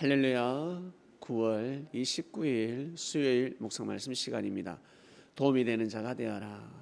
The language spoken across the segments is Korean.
할렐루야 9월 29일 수요일 목성 말씀 시간입니다. 도움이 되는 자가 되어라.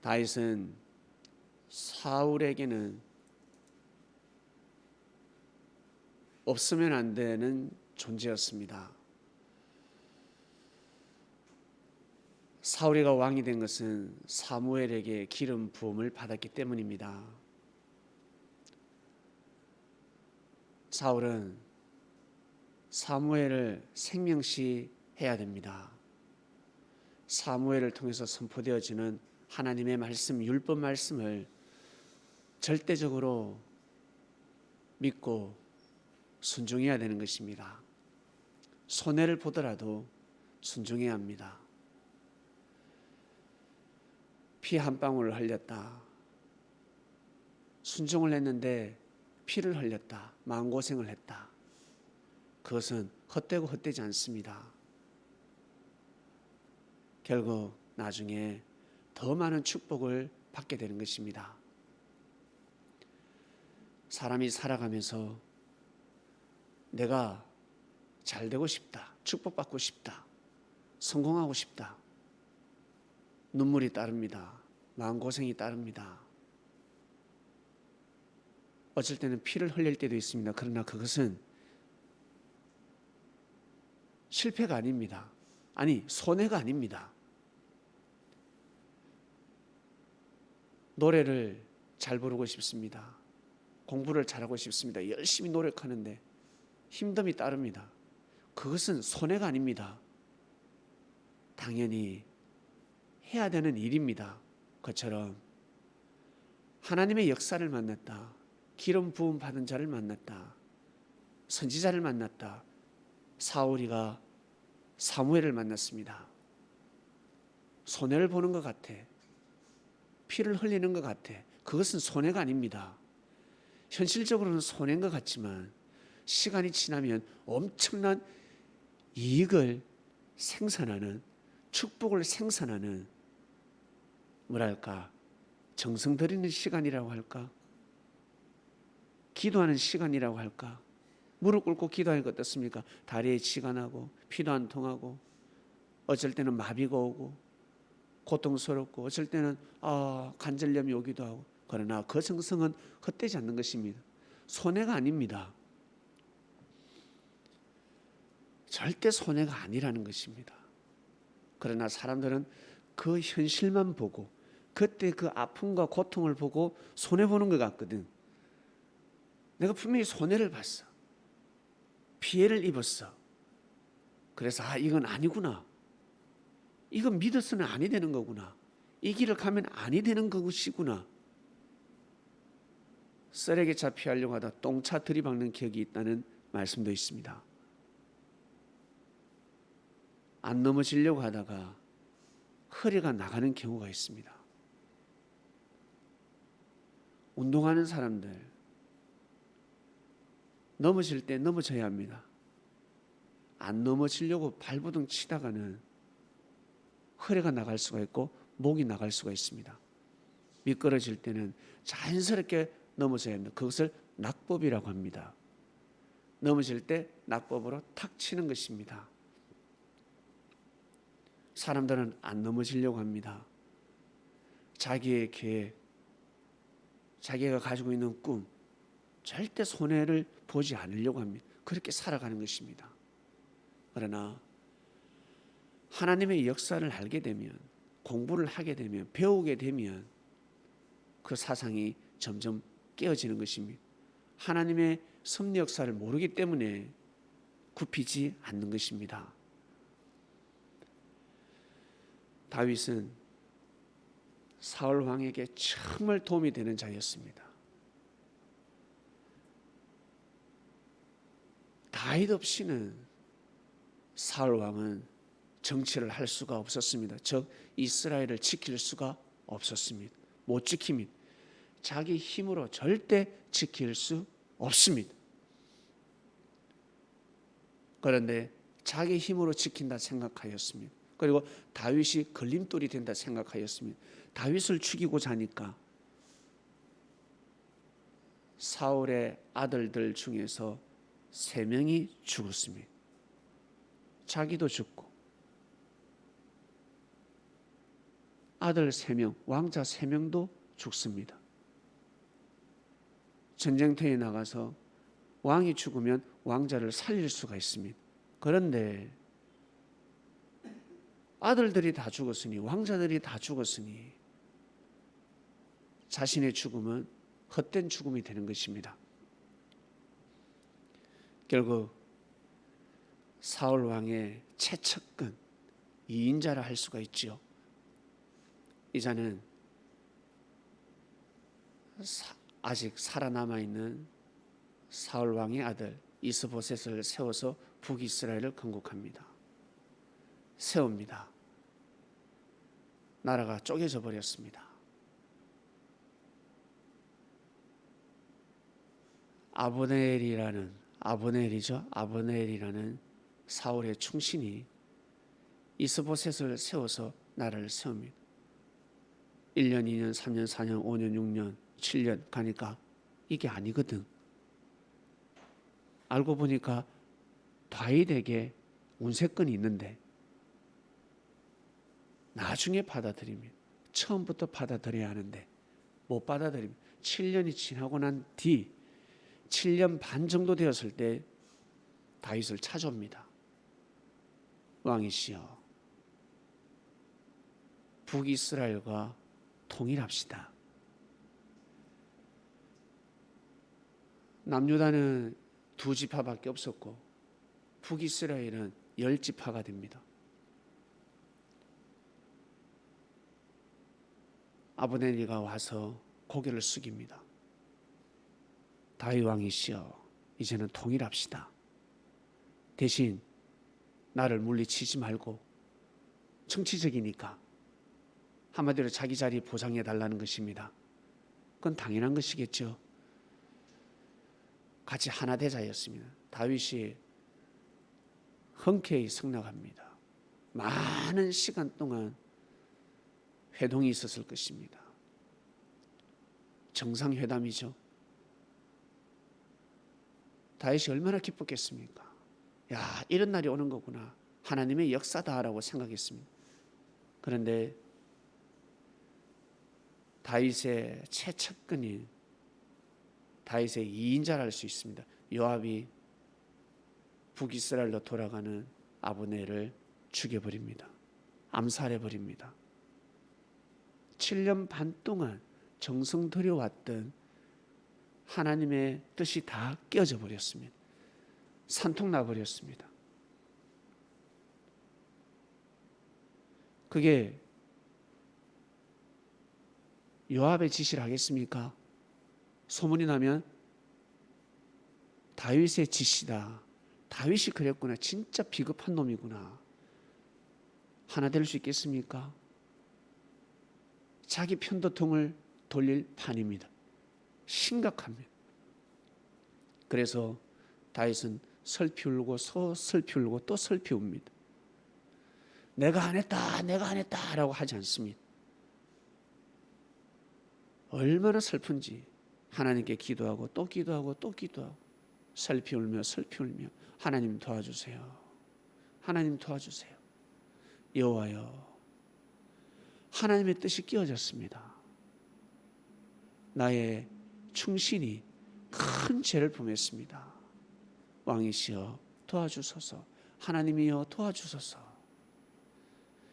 다윗은 사울에게는 없으면 안 되는 존재였습니다. 사울이가 왕이 된 것은 사무엘에게 기름 부음을 받았기 때문입니다. 사울은 사무엘을 생명시 해야 됩니다. 사무엘을 통해서 선포되어지는 하나님의 말씀, 율법 말씀을 절대적으로 믿고 순종해야 되는 것입니다. 손해를 보더라도 순종해야 합니다. 피 한 방울을 흘렸다. 순종을 했는데 피를 흘렸다. 마음고생을 했다. 그것은 헛되고 헛되지 않습니다. 결국 나중에 더 많은 축복을 받게 되는 것입니다. 사람이 살아가면서 내가 잘 되고 싶다. 축복받고 싶다. 성공하고 싶다. 눈물이 따릅니다. 마음고생이 따릅니다. 어쩔 때는 피를 흘릴 때도 있습니다. 그러나 그것은 실패가 아닙니다. 아니, 손해가 아닙니다. 노래를 잘 부르고 싶습니다. 공부를 잘하고 싶습니다. 열심히 노력하는데 힘듦이 따릅니다. 그것은 손해가 아닙니다. 당연히 해야 되는 일입니다. 그처럼 하나님의 역사를 만났다. 기름 부음 받은 자를 만났다. 선지자를 만났다. 사울이가 사무엘을 만났습니다. 손해를 보는 것 같아. 피를 흘리는 것 같아. 그것은 손해가 아닙니다. 현실적으로는 손해인 것 같지만 시간이 지나면 엄청난 이익을 생산하는 축복을 생산하는 뭐랄까 정성 들이는 시간이라고 할까 기도하는 시간이라고 할까 무릎 꿇고 기도하니까 어떻습니까? 다리에 치가 나고 피도 안 통하고 어쩔 때는 마비가 오고 고통스럽고 어쩔 때는 아 관절염이 오기도 하고 그러나 그 정성은 헛되지 않는 것입니다. 손해가 아닙니다. 절대 손해가 아니라는 것입니다. 그러나 사람들은 그 현실만 보고 그때 그 아픔과 고통을 보고 손해 보는 것 같거든. 내가 분명히 손해를 봤어. 피해를 입었어. 그래서 아 이건 아니구나. 이건 믿어서는 아니 되는 거구나. 이 길을 가면 아니 되는 것이구나. 썰에게 차 피하려고 하다 똥차 들이박는 기억이 있다는 말씀도 있습니다. 안 넘어지려고 하다가 허리가 나가는 경우가 있습니다. 운동하는 사람들 넘어질 때 넘어져야 합니다. 안 넘어지려고 발버둥 치다가는 허리가 나갈 수가 있고 목이 나갈 수가 있습니다. 미끄러질 때는 자연스럽게 넘어져야 합니다. 그것을 낙법이라고 합니다. 넘어질 때 낙법으로 탁 치는 것입니다. 사람들은 안 넘어지려고 합니다. 자기의 계획, 자기가 가지고 있는 꿈, 절대 손해를 보지 않으려고 합니다. 그렇게 살아가는 것입니다. 그러나 하나님의 역사를 알게 되면 공부를 하게 되면 배우게 되면 그 사상이 점점 깨어지는 것입니다. 하나님의 섭리 역사를 모르기 때문에 굽히지 않는 것입니다. 다윗은 사울 왕에게 정말 도움이 되는 자였습니다. 다윗 없이는 사울 왕은 정치를 할 수가 없었습니다. 즉 이스라엘을 지킬 수가 없었습니다. 못 지킵니다. 자기 힘으로 절대 지킬 수 없습니다. 그런데 자기 힘으로 지킨다 생각하였습니다. 그리고 다윗이 걸림돌이 된다 생각하였습니다. 다윗을 죽이고자 하니까 사울의 아들들 중에서 세 명이 죽었습니다. 자기도 죽고 아들 세 명, 왕자 세 명도 죽습니다. 전쟁터에 나가서 왕이 죽으면 왕자를 살릴 수가 있습니다. 그런데 아들들이 다 죽었으니 왕자들이 다 죽었으니 자신의 죽음은 헛된 죽음이 되는 것입니다. 결국 사울 왕의 최측근 이인자라 할 수가 있지요. 이 자는 사- 아직 살아남아 있는 사울 왕의 아들 이스보셋을 세워서 북이스라엘을 건국합니다. 세웁니다. 나라가 쪼개져 버렸습니다. 아브넬이라는 아브넬이죠. 아브넬이라는 사울의 충신이 이스보셋을 세워서 나라를 세웁니다. 1년, 2년, 3년, 4년, 5년, 6년, 7년 가니까 이게 아니거든. 알고 보니까 다윗에게 운세권이 있는데 나중에 받아들이면 처음부터 받아들여야 하는데 못 받아들이면 7년이 지나고 난 뒤 7년 반 정도 되었을 때 다윗을 찾아옵니다. 왕이시여 북이스라엘과 통일합시다. 남유다는 두 지파밖에 없었고 북이스라엘은 열 지파가 됩니다. 아브넬이가 와서 고개를 숙입니다. 다윗 왕이시여, 이제는 통일합시다. 대신 나를 물리치지 말고 정치적이니까 한마디로 자기 자리 보장해 달라는 것입니다. 그건 당연한 것이겠죠. 같이 하나 되자였습니다. 다윗이 흔쾌히 승낙합니다. 많은 시간 동안 회동이 있었을 것입니다. 정상회담이죠. 다윗이 얼마나 기뻤겠습니까? 야, 이런 날이 오는 거구나. 하나님의 역사다라고 생각했습니다. 그런데 다윗의 최측근인 다윗의 이인자를 알수 있습니다. 요압이 북이스라엘로 돌아가는 아브넬을 죽여버립니다. 암살해버립니다. 7년 반 동안 정성 들여왔던 하나님의 뜻이 다 깨어져 버렸습니다. 산통 나 버렸습니다. 그게 요압의 지시를 하겠습니까? 소문이 나면 다윗의 지시다. 다윗이 그랬구나. 진짜 비겁한 놈이구나. 하나 될 수 있겠습니까? 자기 편도통을 돌릴 판입니다. 심각합니다. 그래서 다윗은 슬피 울고 서 슬피 울고 또 슬피 웁니다. 내가 안 했다, 내가 안 했다라고 하지 않습니다. 얼마나 슬픈지 하나님께 기도하고 또 기도하고 또 기도하고 슬피 울며 슬피 울며 하나님 도와주세요. 하나님 도와주세요. 여호와여 하나님의 뜻이 끼어졌습니다. 나의 충신이 큰 죄를 범했습니다. 왕이시여 도와주소서. 하나님이여 도와주소서.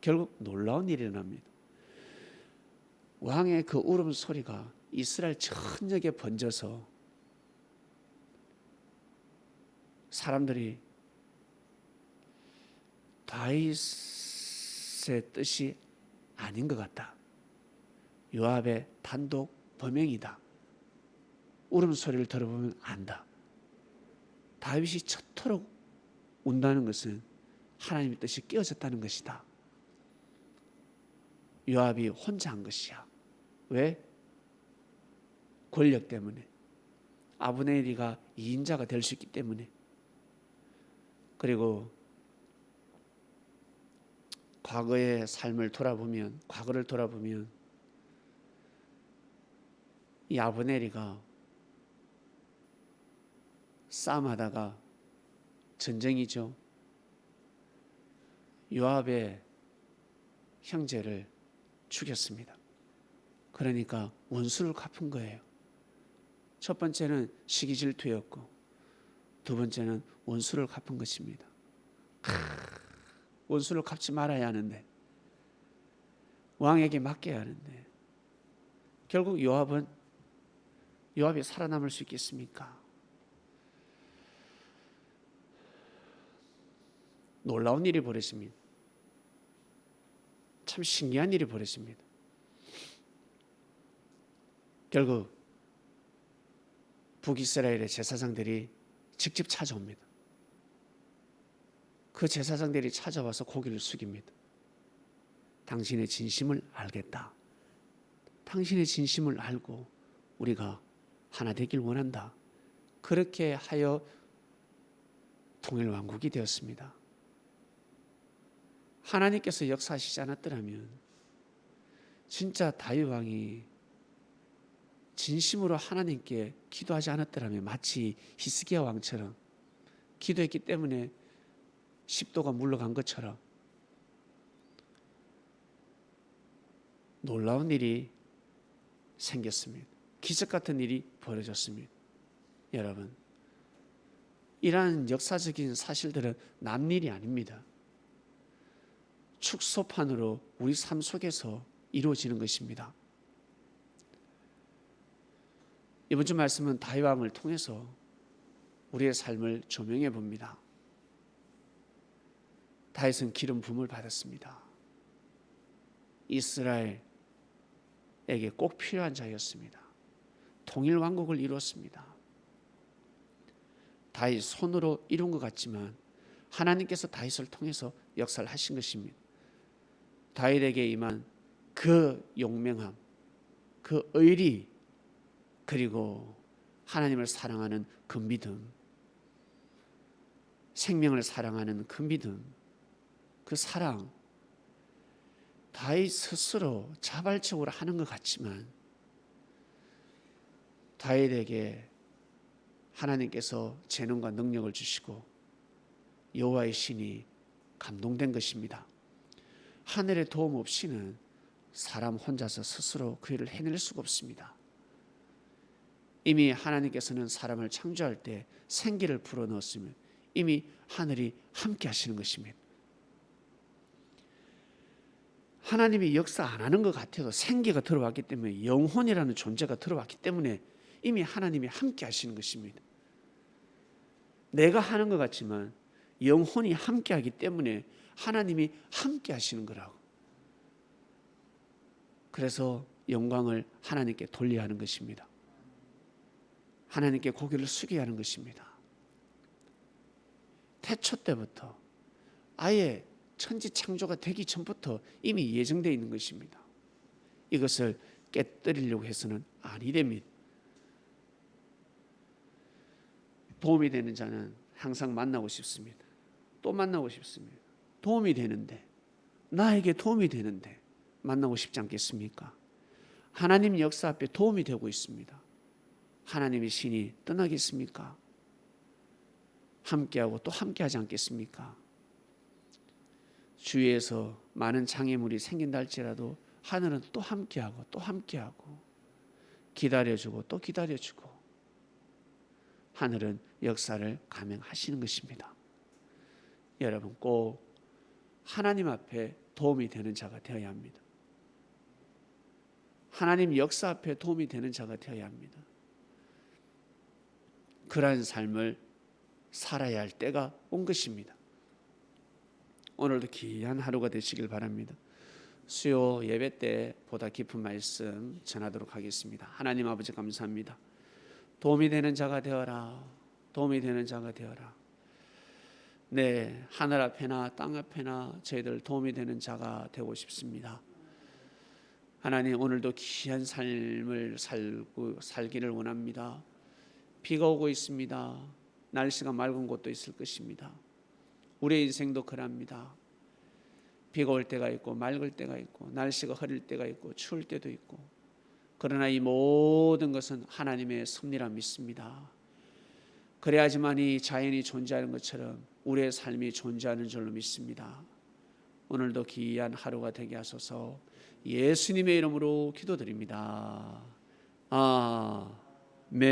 결국 놀라운 일이 일어납니다. 왕의 그 울음 소리가 이스라엘 전역에 번져서 사람들이 다윗의 뜻이 아닌 것 같다. 요압의 단독 범행이다. 울음소리를 들어보면 안다. 다윗이 쳤토록 운다는 것은 하나님의 뜻이 깨어졌다는 것이다. 요압이 혼자 한 것이야. 왜? 권력 때문에. 아브넬이가 이인자가 될 수 있기 때문에. 그리고 과거의 삶을 돌아보면, 과거를 돌아보면 이 아브넬이가 싸움하다가 전쟁이죠. 요압의 형제를 죽였습니다. 그러니까 원수를 갚은 거예요. 첫 번째는 시기 질투였고 두 번째는 원수를 갚은 것입니다. 크, 원수를 갚지 말아야 하는데 왕에게 맡겨야 하는데 결국 요압은 요압이 살아남을 수 있겠습니까? 놀라운 일이 벌어집니다. 참 신기한 일이 벌어집니다. 결국 북이스라엘의 제사장들이 직접 찾아옵니다. 그 제사장들이 찾아와서 고개를 숙입니다. 당신의 진심을 알겠다. 당신의 진심을 알고 우리가 하나 되길 원한다. 그렇게 하여 통일 왕국이 되었습니다. 하나님께서 역사하시지 않았더라면 진짜 다윗 왕이 진심으로 하나님께 기도하지 않았더라면 마치 히스기야 왕처럼 기도했기 때문에 십도가 물러간 것처럼 놀라운 일이 생겼습니다. 기적 같은 일이 벌어졌습니다. 여러분, 이러한 역사적인 사실들은 남일이 아닙니다. 축소판으로 우리 삶 속에서 이루어지는 것입니다. 이번 주 말씀은 다윗 왕을 통해서 우리의 삶을 조명해 봅니다. 다윗은 기름 부음을 받았습니다. 이스라엘에게 꼭 필요한 자였습니다. 통일 왕국을 이루었습니다. 다윗 손으로 이룬 것 같지만 하나님께서 다윗을 통해서 역사를 하신 것입니다. 다윗에게 임한 그 용맹함, 그 의리, 그리고 하나님을 사랑하는 그 믿음, 생명을 사랑하는 그 믿음, 그 사랑, 다윗 스스로 자발적으로 하는 것 같지만 다윗에게 하나님께서 재능과 능력을 주시고 여호와의 신이 감동된 것입니다. 하늘의 도움 없이는 사람 혼자서 스스로 그 일을 해낼 수가 없습니다. 이미 하나님께서는 사람을 창조할 때 생기를 불어넣었으면 이미 하늘이 함께 하시는 것입니다. 하나님이 역사 안 하는 것 같아도 생기가 들어왔기 때문에 영혼이라는 존재가 들어왔기 때문에 이미 하나님이 함께 하시는 것입니다. 내가 하는 것 같지만 영혼이 함께 하기 때문에 하나님이 함께 하시는 거라고. 그래서 영광을 하나님께 돌려야 하는 것입니다. 하나님께 고개를 숙여야 하는 것입니다. 태초 때부터 아예 천지 창조가 되기 전부터 이미 예정되어 있는 것입니다. 이것을 깨뜨리려고 해서는 아니 됩니다. 도움이 되는 자는 항상 만나고 싶습니다. 또 만나고 싶습니다. 도움이 되는데 나에게 도움이 되는데 만나고 싶지 않겠습니까? 하나님 역사 앞에 도움이 되고 있습니다. 하나님의 신이 떠나겠습니까? 함께하고 또 함께하지 않겠습니까? 주위에서 많은 장애물이 생긴다 할지라도 하늘은 또 함께하고 또 함께하고 기다려주고 또 기다려주고 하늘은 역사를 감행하시는 것입니다. 여러분 꼭 하나님 앞에 도움이 되는 자가 되어야 합니다. 하나님 역사 앞에 도움이 되는 자가 되어야 합니다. 그러한 삶을 살아야 할 때가 온 것입니다. 오늘도 귀한 하루가 되시길 바랍니다. 수요 예배 때 보다 깊은 말씀 전하도록 하겠습니다. 하나님 아버지 감사합니다. 도움이 되는 자가 되어라. 도움이 되는 자가 되어라. 네, 하늘 앞에나 땅 앞에나 저희들 도움이 되는 자가 되고 싶습니다. 하나님 오늘도 귀한 삶을 살고 살기를 원합니다. 비가 오고 있습니다. 날씨가 맑은 곳도 있을 것입니다. 우리의 인생도 그럽니다. 비가 올 때가 있고 맑을 때가 있고 날씨가 흐릴 때가 있고 추울 때도 있고 그러나 이 모든 것은 하나님의 섭리라 믿습니다. 그래야지만이 자연이 존재하는 것처럼 우리의 삶이 존재하는 줄로 믿습니다. 오늘도 귀한 하루가 되게 하소서 예수님의 이름으로 기도드립니다. 아멘.